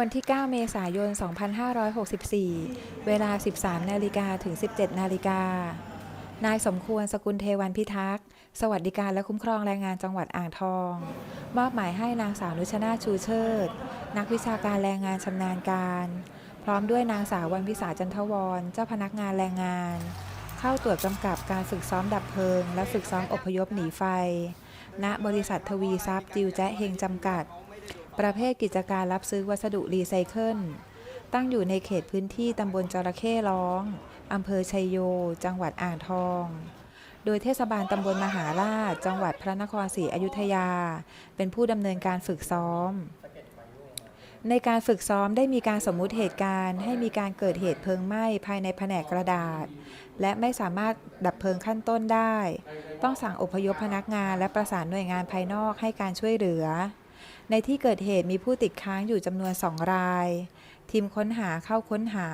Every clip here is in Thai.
วันที่ 9 เมษายน 2564 เวลา 13 นาฬิกาถึง 17 นาฬิกา นายสมควรสกุลเทวันพิทักษ์ สวัสดิการและคุ้มครองแรงงานจังหวัดอ่างทอง มอบหมายให้นางสาวนุชนาชูเชิด นักวิชาการแรงงานชำนาญการ พร้อมด้วยนางสาววันพิสาจันทวร เจ้าพนักงานแรงงาน เข้าตรวจกำกับการฝึกซ้อมดับเพลิง และฝึกซ้อมอพยพหนีไฟ ณ บริษัททวีทรัพย์จิวแจ๊เฮงจำกัด ประเภทกิจการรับซื้อวัสดุรีไซเคิล ตั้งอยู่ในเขตพื้นที่ตำบลจระเข้ร้อง อำเภอชัยโย จังหวัดอ่างทอง โดยเทศบาลตำบลมหาราช จังหวัดพระนครศรีอยุธยา เป็นผู้ดำเนินการฝึกซ้อม ในการฝึกซ้อมได้มีการสมมุติเหตุการณ์ ให้มีการเกิดเหตุเพลิงไหม้ภายในแผนกกระดาษ และไม่สามารถดับเพลิงขั้นต้นได้ ต้องสั่งอพยพพนักงานและประสานหน่วยงานภายนอกให้การช่วยเหลือ ในที่เกิดเหตุมีผู้ติดค้างอยู่จำนวนสองราย ทีมค้นหาเข้าค้นหา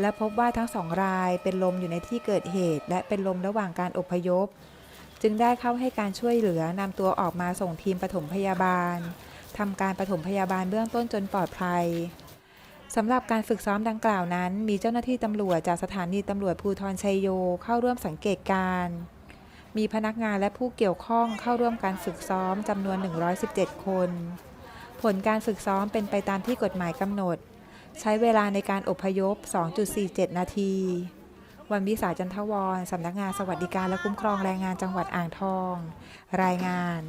และพบว่าทั้งสองรายเป็นลมอยู่ในที่เกิดเหตุ และเป็นลมระหว่างการอพยพ จึงได้เข้าให้การช่วยเหลือนำตัวออกมาส่งทีมปฐมพยาบาลทำการปฐมพยาบาลเบื้องต้นจนปลอดภัยสำหรับการฝึกซ้อมดังกล่าวนั้น มีเจ้าหน้าที่ตำรวจจากสถานีตำรวจภูธรชัยโยเข้าร่วมสังเกตการณ์ มีพนักงานและผู้เกี่ยวข้องเข้าร่วมการฝึกซ้อมจำนวน 117 คน ผลการฝึกซ้อมเป็นไปตามที่กฎหมายกำหนด ใช้เวลาในการอพยพ 2.47 นาที วันวิสาจันทวรสำนักงานสวัสดิการและคุ้มครองแรงงานจังหวัดอ่างทอง รายงาน